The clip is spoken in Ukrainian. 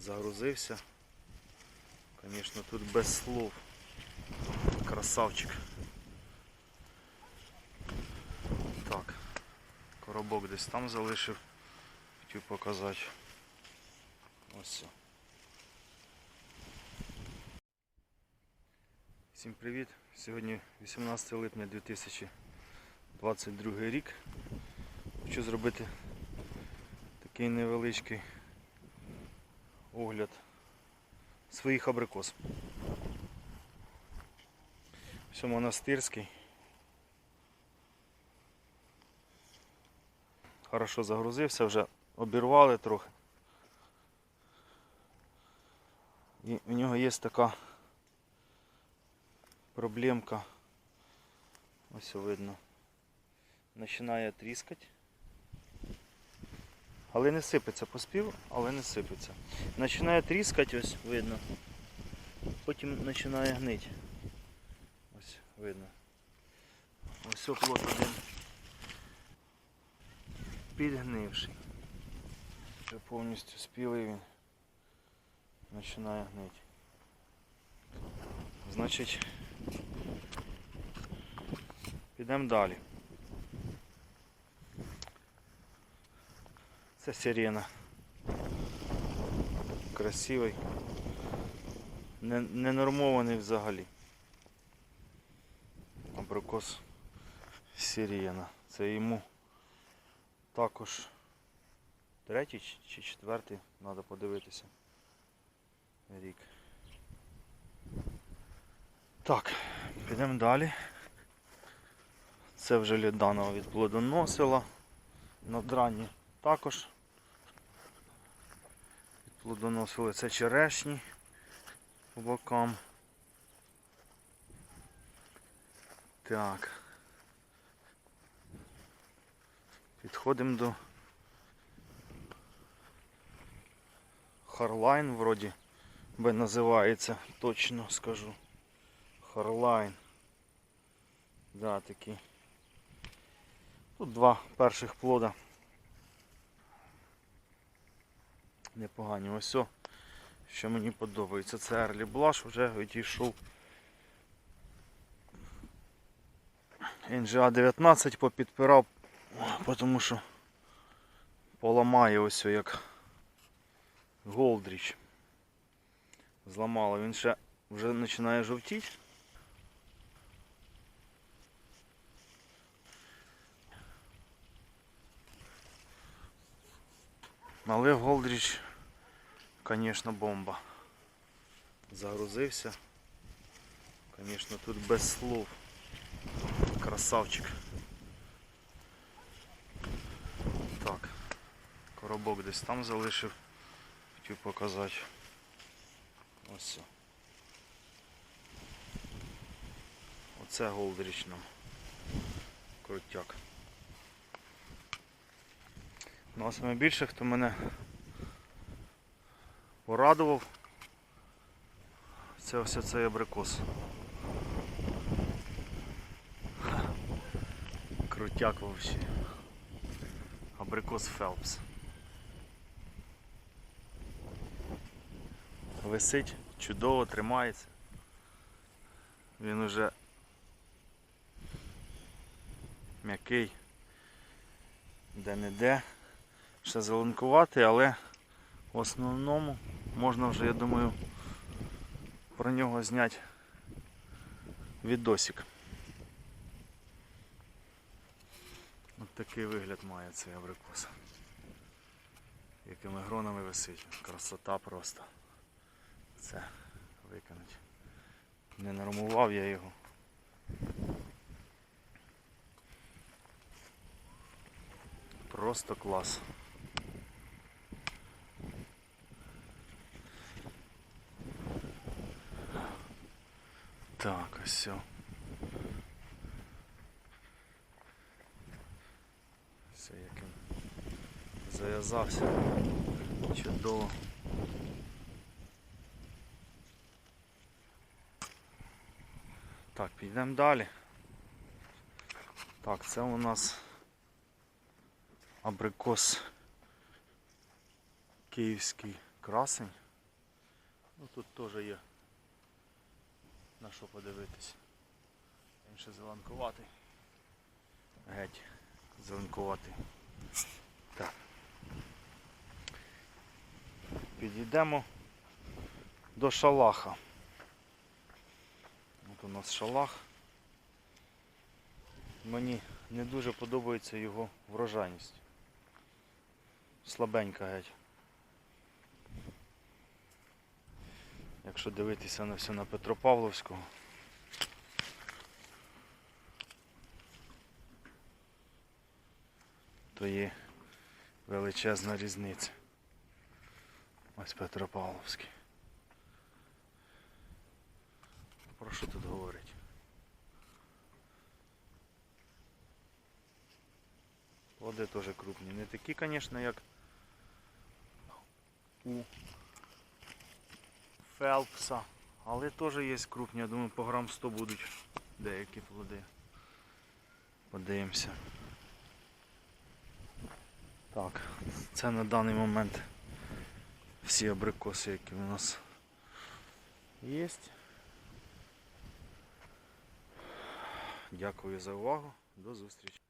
Загрузився. Звісно, тут без слов. Красавчик. Так. Коробок десь там залишив. Хотів показати. Ось. все. Всім привіт! Сьогодні 18 липня 2022 рік. Хочу зробити такий невеличкий огляд своїх абрикос. Все монастирський. Хорошо загрузився, вже обірвали трохи. І в нього є така проблемка. Ось видно. Починає тріскати. Але не сипеться, поспів, але не сипеться. Починає тріскати, ось видно. Потім починає гнити. Ось видно. Ось плод один. Підгнивший. Вже повністю спілий він. Починає гнити. Значить, підемо далі. Це сирена. Красивий. Не, не взагалі. Абрикос сирена. Це йому також третій чи- четвертий, треба подивитися. Рік. Так, підемо далі. Це вже Ліданова від плодоносила. Надранні також плодоносили. Це черешні по бокам. Так. Підходимо до Харлайн вроді би називається, точно скажу. Харлайн. Да, такий. Тут два перших плода. Непогані. Ось о, що мені подобається. Це Ерлі Блаш вже відійшов. NGA 19 попідпирав, тому що поламає ось о, як Голдріч. Зламало. Він ще вже починає жовтіти. Але Голдріч, звісно, бомба. Загрузився. Звісно, тут без слов. Красавчик. Так. Коробок десь там залишив. Хотів показати. Ось. все. Оце Голдріч нам. Крутяк. Ну а саме більше, хто мене порадував, це ось цей абрикос. Крутяк вообще. Абрикос Фелпс. Висить, чудово тримається. Він уже м'який, де-не-де. Ще зеленкувати, але в основному можна вже, я думаю, про нього зняти відосик. Ось такий вигляд має цей абрикос. Якими гронами висить. Красота просто. Це викинуть. Не нормував я його. Просто клас. Так, ось все. Все як він зав'язався. Чудово. Так, підемо далі. Так, це у нас абрикос київський красень. Ну тут теж є на що подивитись. Він ще зеленкуватий. Геть, зеленкуватий. Так. Підійдемо до шалаха. От у нас шалах. Мені не дуже подобається його врожайність. Слабенька геть. Якщо дивитися на все на Петропавловського. То є величезна різниця. Ось Петропавловський. Про що тут говорить? Плоди теж крупні. Не такі, звісно, як у Фелпса. Але теж є крупні, я думаю, по грам 100 будуть деякі плоди. Подивимося. Так, це на даний момент всі абрикоси, які у нас є. Дякую за увагу. До зустрічі.